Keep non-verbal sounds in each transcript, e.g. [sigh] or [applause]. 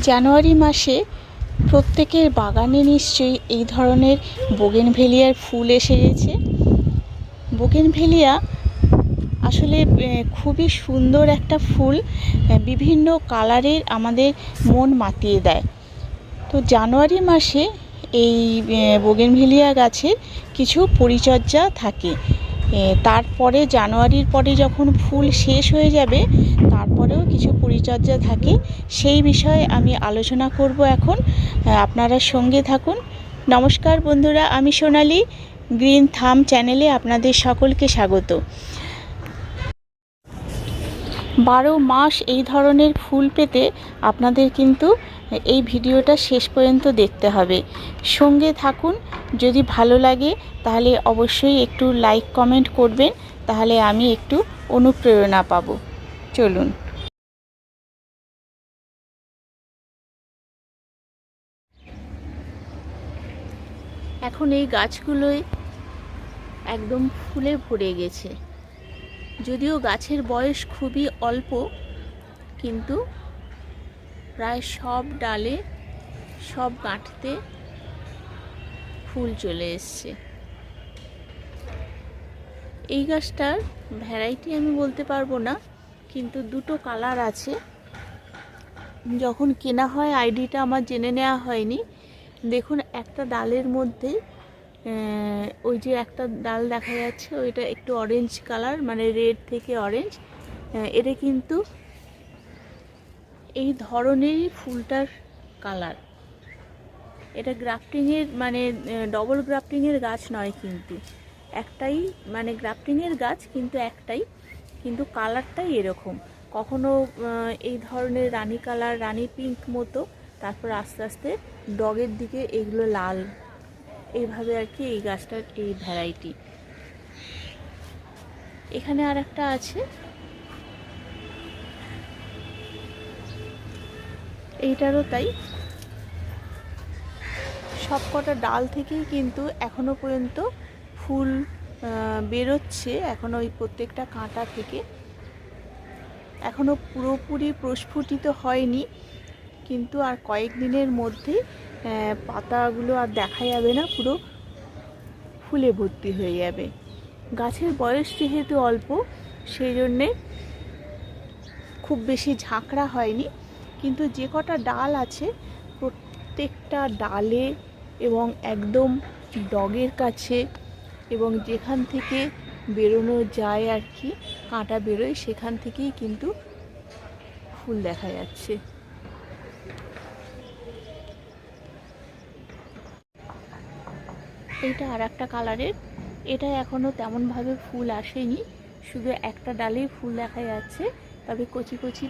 জানুয়ারি মাসে প্রত্যেকের বাগানে নিশ্চয়ই এই ধরনের বোগেনভেলিয়ার ফুল এসে গেছে। বোগেনভেলিয়া আসলে খুবই সুন্দর একটা ফুল বিভিন্ন কালারের আমাদের মন মাতিয়ে দেয়। তো জানুয়ারি মাসে এই বোগেনভেলিয়া গাছের কিছু পরিচর্যা থাকে। তারপরে জানুয়ারির পরে যখন ফুল শেষ হয়ে যাবে, তারপরেও কিছু পরিচর্যা থাকে। সেই বিষয়ে আমি আলোচনা করব এখন। আপনারা সঙ্গে থাকুন। নমস্কার বন্ধুরা, আমি সোনালি, গ্রিন থাম চ্যানেলে আপনাদের সকলকে স্বাগত। বারো মাস এই ধরনের ফুল পেতে আপনাদের কিন্তু এই ভিডিওটা শেষ পর্যন্ত দেখতে হবে। সঙ্গে থাকুন, যদি ভালো লাগে তাহলে অবশ্যই একটু লাইক কমেন্ট করবেন, তাহলে আমি একটু অনুপ্রেরণা পাব। চলুন। এখন এই গাছগুলোয় একদম ফুলে ভরে গেছে। যদিও গাছের বয়স খুবই অল্প, কিন্তু প্রায় সব ডালে সব গাঁটতে ফুল চলে এসছে। এই গাছটার ভ্যারাইটি আমি বলতে পারব না, কিন্তু দুটো কালার আছে। যখন কেনা হয় আইডিটা আমার জেনে নেওয়া হয়নি। দেখুন, একটা ডালের মধ্যে ওই যে একটা ডাল দেখা যাচ্ছে, ওইটা একটু অরেঞ্জ কালার মানে রেড থেকে অরেঞ্জ এটা কিন্তু এই ধরনেরই ফুলটার কালার। এটা গ্রাফটিংয়ের মানে ডবল গ্রাফটিংয়ের গাছ নয় কিন্তু। একটাই মানে গ্রাফটিংয়ের গাছ কিন্তু একটাই, কিন্তু কালারটাই এরকম। কখনো এই ধরনের রানী কালার, রানী পিঙ্ক মতো, তারপর আস্তে আস্তে ডগের দিকে এগুলো লাল। এইভাবে আর কি এই গাছটার এই ভ্যারাইটি। এখানে আর একটা আছে এইটারও তাই। সবকটা ডাল থেকেই কিন্তু এখনও পর্যন্ত ফুল বেরোচ্ছে এখনও ওই প্রত্যেকটা কাঁটা থেকে। এখনও পুরোপুরি প্রস্ফুটিত হয়নি কিন্তু আর কয়েকদিনের মধ্যেই আহ, পাতাগুলো আর দেখা যাবে না পুরো ফুলে ভর্তি হয়ে যাবে। গাছের বয়স যেহেতু অল্প সেই জন্যে খুব বেশি ঝাঁকড়া হয়নি। কিন্তু যে কটা ডাল আছে, প্রত্যেকটা ডালে এবং একদম ডগের কাছে এবং যেখান থেকে বেরোনো যায় আর কি, কাঁটা বেরোয়, সেখান থেকেই কিন্তু ফুল দেখা যাচ্ছে। এইটা আর একটা কালারের। এটা এখনও তেমনভাবে ফুল আসেনি, শুধু একটা ডালেই ফুল দেখা যাচ্ছে, তবে কচি কচি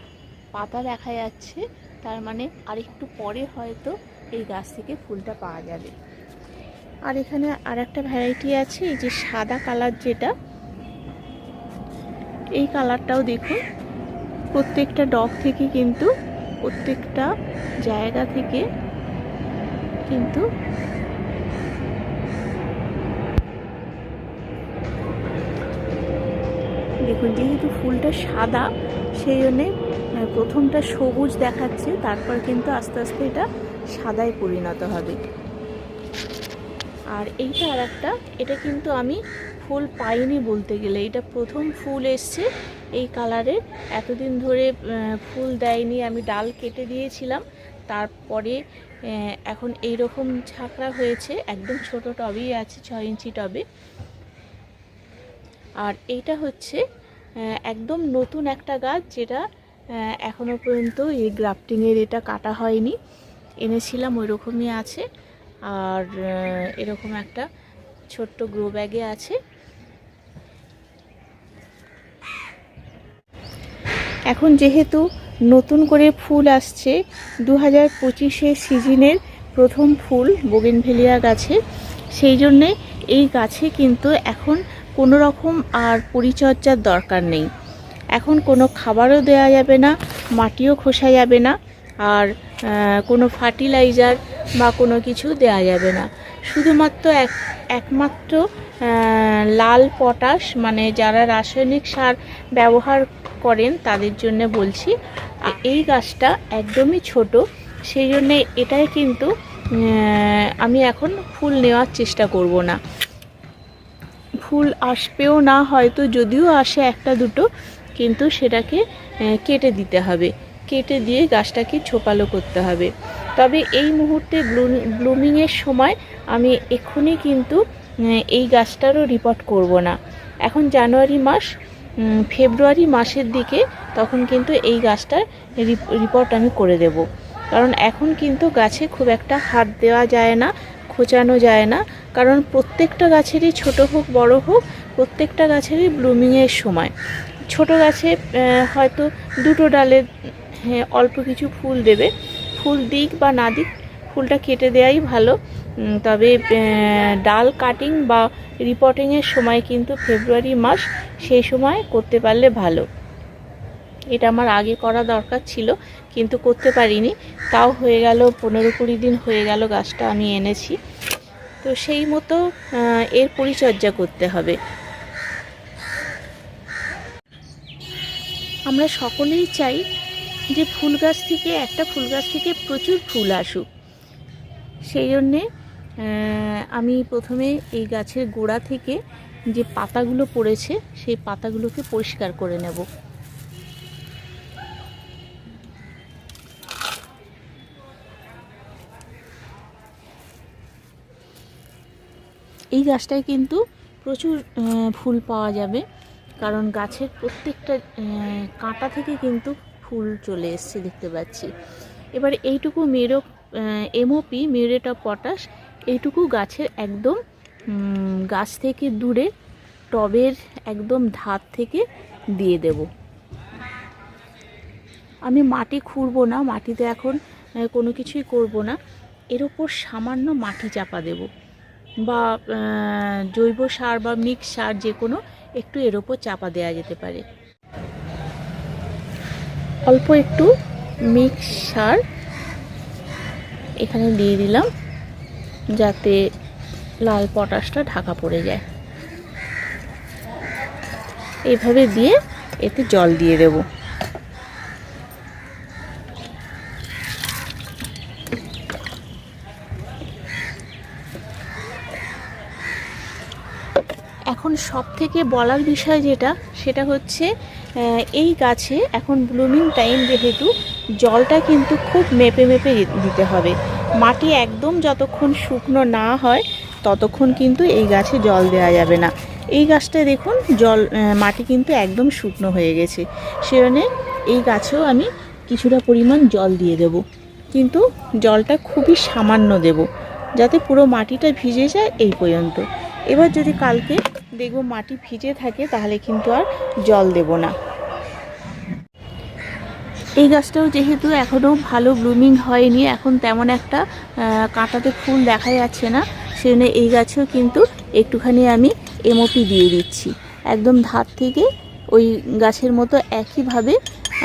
পাতা দেখা যাচ্ছে, তার মানে আরেকটু পরে হয়তো এই গাছ থেকে ফুলটা পাওয়া যাবে। আর এখানে আর একটা ভ্যারাইটি আছে, এই যে সাদা কালার যেটা, এই কালারটাও দেখুন, প্রত্যেকটা ডগ থেকে কিন্তু, প্রত্যেকটা জায়গা থেকে কিন্তু দেখুন, যেহেতু ফুলটা সাদা, সেই জন্যে প্রথমটা সবুজ দেখাচ্ছে, তারপর কিন্তু আস্তে আস্তে এটা সাদায় পরিণত হবে। আর এইটা আর একটা এটা কিন্তু আমি ফুল পাইনি বলতে গেলে। এটা প্রথম ফুল এসছে এই কালারের। এতদিন ধরে ফুল দেয়নি। আমি ডাল কেটে দিয়েছিলাম। তারপরে এখন এই রকম ঝাঁকড়া হয়েছে। একদম ছোট টবেই আছে, ছয় ইঞ্চি টবে। আর এইটা হচ্ছে একদম নতুন একটা গাছ যেটা আহ, এখনও পর্যন্ত এই গ্রাফটিংয়ের এটা কাটা হয়নি। এনেছিলাম ওই রকমই আছে। আর এরকম একটা ছোট্ট গ্রো ব্যাগে আছে। এখন যেহেতু নতুন করে ফুল আসছে দু হাজার পঁচিশের সিজনের প্রথম ফুল বোগেনভেলিয়া গাছে সেই জন্যে এই গাছে কিন্তু এখন কোনো রকম আর পরিচর্যার দরকার নেই। এখন কোনো খাবারও দেওয়া যাবে না, মাটিও খোসা যাবে না, আর কোনো ফার্টিলাইজার বা কোনো কিছু দেওয়া যাবে না। শুধুমাত্র এক, একমাত্র লাল পটাশ মানে যারা রাসায়নিক সার ব্যবহার করেন তাদের জন্য বলছি এই গাছটা একদমই ছোট, সেই জন্যে এটাই কিন্তু আমি এখন ফুল নেওয়ার চেষ্টা করব না। ফুল আসবেও না, হয়তো যদিও আসে একটা দুটো কিন্তু সেটাকে কেটে দিতে হবে। কেটে দিয়ে গাছটাকে ছোপালো করতে হবে। তবে এই মুহূর্তে ব্লুমিংয়ের সময় আমি এক্ষুনি কিন্তু এই গাছটারও রিপোর্ট করব না। এখন জানুয়ারি মাস ফেব্রুয়ারি মাসের দিকে তখন কিন্তু এই গাছটার রিপোর্ট আমি করে দেব। কারণ এখন কিন্তু গাছে খুব একটা হাত দেওয়া যায় না, খোঁচানো যায় না। কারণ প্রত্যেকটা গাছেরই ছোট হোক, বড় হোক, প্রত্যেকটা গাছেরই ব্লুমিংয়ের সময়। ছোট গাছে হয়তো দুটো ডালে হ্যাঁ, অল্প কিছু ফুল দেবে। ফুল দিক বা না দিক ফুলটা কেটে দেওয়াই ভালো। তবে ডাল কাটিং বা রিপোর্টিংয়ের সময় কিন্তু ফেব্রুয়ারি মাস সেই সময় করতে পারলে ভালো। এটা আমার আগে করা দরকার ছিল কিন্তু করতে পারিনি। তাও হয়ে গেল পনেরো কুড়ি দিন হয়ে গেল গাছটা আমি এনেছি। তো সেই মতো এর পরিচর্যা করতে হবে। আমরা সকলেই চাই যে ফুল গাছ থেকে, একটা ফুল গাছ থেকে প্রচুর ফুল আসুক। সেই জন্যে আমি প্রথমে এই গাছের গোড়া থেকে যে পাতাগুলো পড়েছে, সেই পাতাগুলোকে পরিষ্কার করে নেব। এই গাছটায় কিন্তু প্রচুর ফুল পাওয়া যাবে। কারণ গাছের প্রত্যেকটা কাঁটা থেকে কিন্তু ফুল চলে এসছে দেখতে পাচ্ছি। এবার এইটুকু মেরো এমওপি মিউরেট অফ পটাশ এইটুকু গাছের একদম গাছ থেকে দূরে, টবের একদম ধার থেকে দিয়ে দেব। আমি মাটি খুঁড়বো না, মাটিতে এখন কোনো কিছুই করব না। এর ওপর সামান্য মাটি চাপা দেব। বা জৈব সার বা মিক্স সার যে কোনো একটু এর ওপর চাপা দেওয়া যেতে পারে। অল্প একটু মিক্স সার এখানে দিয়ে দিলাম, যাতে লাল পটাশটা ঢাকা পড়ে যায়। এভাবে দিয়ে এতে জল দিয়ে দেব এখন সব থেকে বলার বিষয় যেটা, সেটা হচ্ছে এই গাছে এখন ব্লুমিং টাইম যেহেতু, জলটা কিন্তু খুব মেপে মেপে দিতে হবে। মাটি একদম যতক্ষণ শুকনো না হয়, ততক্ষণ কিন্তু এই গাছে জল দেওয়া যাবে না। এই গাছটায় দেখুন, জল মাটি কিন্তু একদম শুকনো হয়ে গেছে। সেজন্যে এই গাছেও আমি কিছুটা পরিমাণ জল দিয়ে দেব। কিন্তু জলটা খুবই সামান্য দেব, যাতে পুরো মাটিটা ভিজে যায় এই পর্যন্ত। এবার যদি কালকে দেখব মাটি ভিজে থাকে, তাহলে কিন্তু আর জল দেব না। এই গাছটাও যেহেতু এখনও ভালো ব্লুমিং হয়নি, এখন তেমন একটা কাঁটাতে ফুল দেখা যাচ্ছে না, সেজন্য এই গাছেও কিন্তু একটুখানি আমি এমওপি দিয়ে দিচ্ছি। একদম ধার থেকে ওই গাছের মতো একইভাবে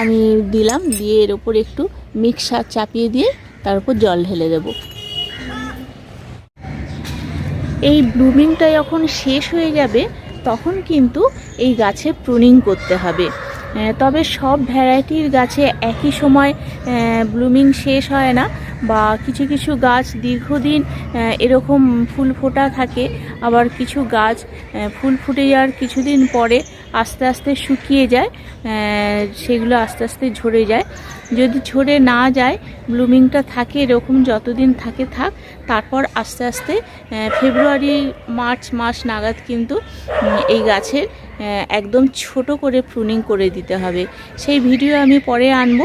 আমি দিলাম, দিয়ে এর ওপর একটু মিক্সার চাপিয়ে দিয়ে তার উপর জল ঢেলে দেবো। এই ব্লুমিংটা যখন শেষ হয়ে যাবে, তখন কিন্তু এই গাছে প্রুনিং করতে হবে। তবে সব ভ্যারাইটির গাছে একই সময় ব্লুমিং শেষ হয় না বা কিছু কিছু গাছ দীর্ঘদিন এরকম ফুল ফোটা থাকে, আবার কিছু গাছ ফুল ফুটে যাওয়ার কিছুদিন পরে আস্তে আস্তে শুকিয়ে যায় সেগুলো আস্তে আস্তে ঝরে যায়। যদি ঝরে না যায়, ব্লুমিংটা থাকে, এরকম যতদিন থাকে থাক, তারপর আস্তে আস্তে ফেব্রুয়ারি, মার্চ মাস নাগাদ কিন্তু এই গাছের একদম ছোট করে প্রুনিং করে দিতে হবে। সেই ভিডিও আমি পরে আনব,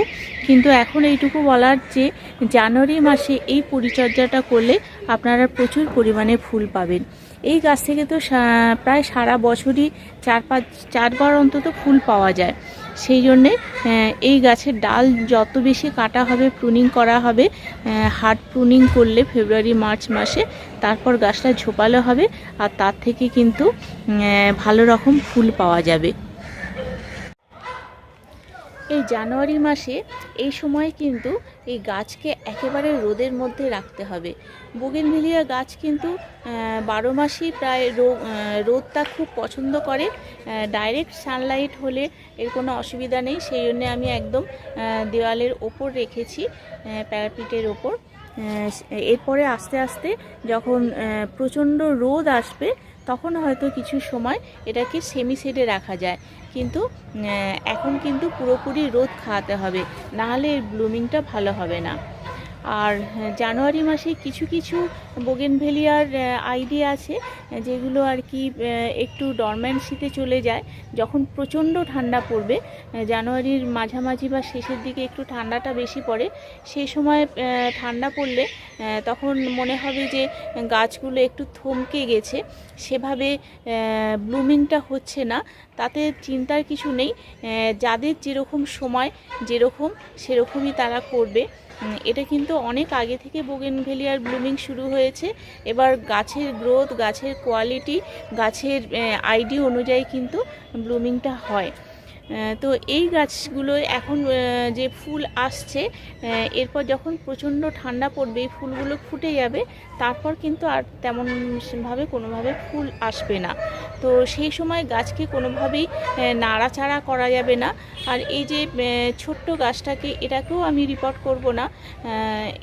কিন্তু এখন এইটুকু বলার যে, জানুয়ারি মাসে এই পরিচর্যাটা করলে আপনারা প্রচুর পরিমাণে ফুল পাবেন। এই গাছ থেকে তো প্রায় সারা বছরই চার পাঁচ চারবার অন্তত ফুল পাওয়া যায়। সেই জন্যে এই গাছের ডাল যত বেশি কাটা হবে প্রুনিং করা হবে হার্ড প্রুনিং করলে ফেব্রুয়ারি মার্চ মাসে তারপর গাছটা ঝোপালো হবে আর তার থেকে কিন্তু ভালো রকম ফুল পাওয়া যাবে। এই জানুয়ারি মাসে এই সময় কিন্তু এই গাছকে একেবারে রোদের মধ্যে রাখতে হবে। বোগেনভেলিয়া গাছ কিন্তু বারো মাসই প্রায় রোদটা খুব পছন্দ করে। ডাইরেক্ট সানলাইট হলে এর কোনো অসুবিধা নেই। সেই জন্যে আমি একদম দেওয়ালের ওপর রেখেছি প্যারাপিটের ওপর। এরপরে আস্তে আস্তে যখন প্রচণ্ড রোদ আসবে তখন হয়তো কিছু সময় এটাকে সেমি সেডে রাখা যায়। কিন্তু এখন কিন্তু পুরোপুরি রোদ খাওয়াতে হবে। নাহলে এর ব্লুমিংটা ভালো হবে না। আর জানুয়ারি মাসে কিছু কিছু বোগেনভেলিয়ার আইডিয়া আছে, যেগুলো আর কি একটু ডরম্যান্সিতে চলে যায়। যখন প্রচণ্ড ঠান্ডা পড়বে জানুয়ারির মাঝামাঝি বা শেষের দিকে একটু ঠান্ডাটা বেশি পড়ে সেই সময় ঠান্ডা পড়লে তখন মনে হবে যে গাছগুলো একটু থমকে গেছে। সেভাবে ব্লুমিংটা হচ্ছে না। তাতে চিন্তার কিছু নেই যাদের যেরকম সময়, যেরকম, সেরকমই তারা করবে। এটা কিন্তু অনেক আগে থেকে বোগেনভেলিয়ার ব্লুমিং শুরু হয়েছে। এবার গাছের গ্রোথ গাছের কোয়ালিটি গাছের আইডি অনুযায়ী কিন্তু ব্লুমিংটা হয়। তো এই গাছগুলো এখন যে ফুল আসছে এরপর যখন প্রচণ্ড ঠান্ডা পড়বে, এই ফুলগুলো ফুটে যাবে, তারপর কিন্তু আর তেমনভাবে কোনোভাবে ফুল আসবে না। তো সেই সময় গাছকে কোনোভাবেই নাড়াচাড়া করা যাবে না। আর এই যে ছোট্ট গাছটাকে, এটাকেও আমি রিপোর্ট করব না।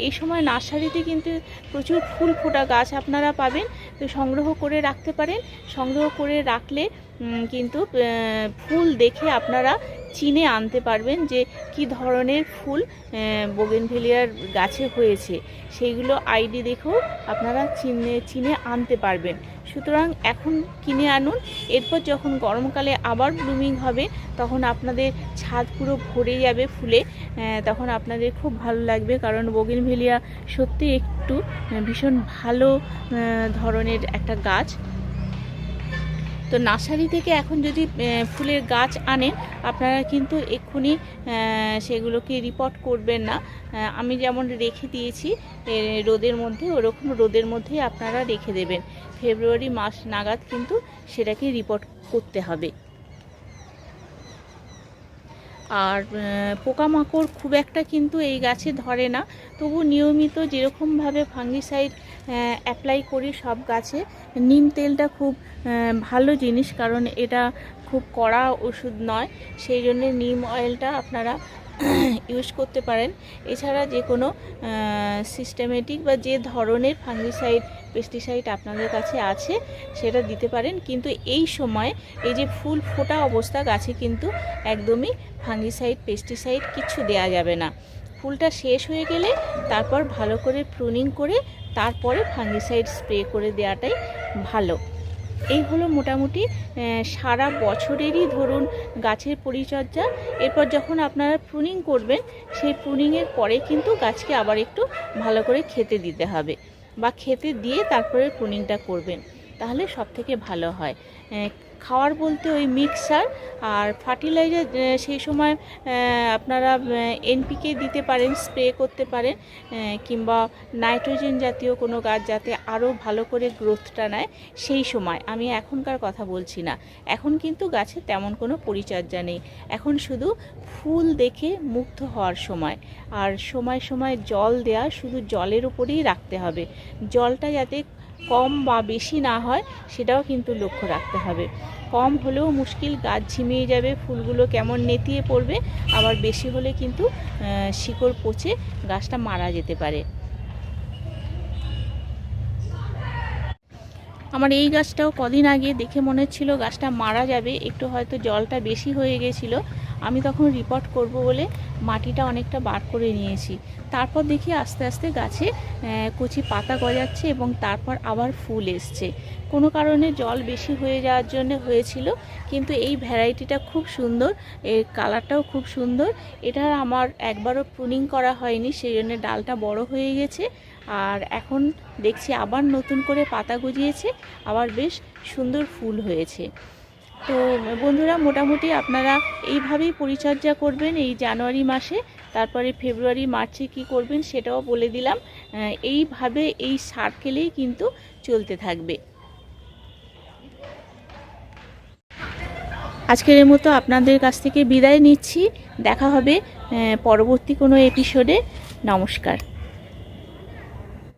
এই সময় নার্সারিতে কিন্তু প্রচুর ফুল ফোটা গাছ আপনারা পাবেন। তো সংগ্রহ করে রাখতে পারেন। সংগ্রহ করে রাখলে কিন্তু ফুল দেখে আপনারা চিনে আনতে পারবেন যে কি ধরনের ফুল বোগেনভেলিয়ার গাছে হয়েছে। সেইগুলো আইডি দেখেও আপনারা চিনে চিনে আনতে পারবেন। সুতরাং এখন কিনে আনুন। এরপর যখন গরমকালে আবার ব্লুমিং হবে, তখন আপনাদের ছাদ পুরো ভরে যাবে ফুলে। তখন আপনাদের খুব ভালো লাগবে, কারণ বোগেনভেলিয়া সত্যি একটু ভীষণ ভালো ধরনের একটা গাছ। তো নার্সারি থেকে এখন যদি ফুলের গাছ আনেন, আপনারা কিন্তু এক্ষুনি সেগুলোকে রিপোর্ট করবেন না। আমি যেমন রেখে দিয়েছি রোদের মধ্যে, ওরকম রোদের মধ্যেই আপনারা রেখে দেবেন। ফেব্রুয়ারি মাস নাগাদ কিন্তু সেটাকে রিপোর্ট করতে হবে। আর পোকামাকড় খুব একটা কিন্তু এই গাছে ধরে না। তবু নিয়মিত যেরকমভাবে ফাঙ্গিসাইড অ্যাপ্লাই করি সব গাছে, নিম তেলটা খুব ভালো জিনিস, কারণ এটা খুব কড়া ওষুধ নয়। সেই জন্য নিম অয়েলটা আপনারা [clears throat] ইউজ করতে পারেন। এছাড়া যে কোনো সিস্টেমেটিক বা যে ধরনের ফাঙ্গিসাইড পেস্টিসাইড আপনাদের কাছে আছে, সেটা দিতে পারেন। কিন্তু এই সময় এই যে ফুল ফোটা অবস্থা, গাছে কিন্তু একদমই ফাঙ্গিসাইড পেস্টিসাইড কিছু দেয়া যাবে না। ফুলটা শেষ হয়ে গেলে তারপর ভালো করে প্রুনিং করে, তারপরে ফাঙ্গিসাইড স্প্রে করে দেওয়াটাই ভালো। এই হলো মোটামুটি সারা বছরেরই ধরুন গাছের পরিচর্যা। এরপর যখন আপনারা প্রুনিং করবেন, সেই প্রুনিংয়ের পরে কিন্তু গাছকে আবার একটু ভালো করে খেতে দিতে হবে বা খেতে দিয়ে তারপরে প্রুনিংটা করবেন, তাহলে সব থেকে ভালো হয়। খাওয়ার বলতে ওই মিক্সার আর ফার্টিলাইজার সেই সময় আপনারা এনপিকে দিতে পারেন, স্প্রে করতে পারেন কিংবা নাইট্রোজেন জাতীয় কোনো গাছ যাতে আরও ভালো করে গ্রোথটা নেয়, সেই সময়। আমি এখনকার কথা বলছি না। এখন কিন্তু গাছে তেমন কোনো পরিচর্যা নেই। এখন শুধু ফুল দেখে মুগ্ধ হওয়ার সময়। আর সময় সময় জল দেয়া শুধু জলের উপরেই রাখতে হবে। জলটা যাতে কম বা বেশি না হয়, সেটাও কিন্তু লক্ষ্য রাখতে হবে। কম হলেও মুশকিল, গাছ ঝিমিয়ে যাবে, ফুলগুলো কেমন নেতিয়ে পড়বে, আবার বেশি হলে কিন্তু শিকড় পচে গাছটা মারা যেতে পারে। আমার এই গাছটাও কদিন আগে দেখে মনে হচ্ছিল গাছটা মারা যাবে, একটু হয়তো জলটা বেশি হয়ে গেছিল। আমি তখন রিপোর্ট করব বলে মাটিটা অনেকটা বার করে নিয়েছি। তারপর দেখি আস্তে আস্তে গাছে কচি পাতা গজাচ্ছে এবং তারপর আবার ফুল এসছে। কোনো কারণে জল বেশি হয়ে যাওয়ার জন্য হয়েছিল, কিন্তু এই ভ্যারাইটিটা খুব সুন্দর, এর কালারটাও খুব সুন্দর। এটা আমার একবারও প্রুনিং করা হয়নি সেই জন্য ডালটা বড় হয়ে গেছে। আর এখন দেখছি আবার নতুন করে পাতা গজিয়েছে, আবার বেশ সুন্দর ফুল হয়েছে। তো বন্ধুরা, মোটামুটি আপনারা এইভাবেই পরিচর্যা করবেন এই জানুয়ারি মাসে, তারপরে ফেব্রুয়ারি, মার্চে কি করবেন সেটাও বলে দিলাম। এইভাবে এই সার্কেলেই কিন্তু চলতে থাকবে। আজকের মতো আপনাদের কাছ থেকে বিদায় নিচ্ছি। দেখা হবে পরবর্তী কোনো এপিসোডে নমস্কার।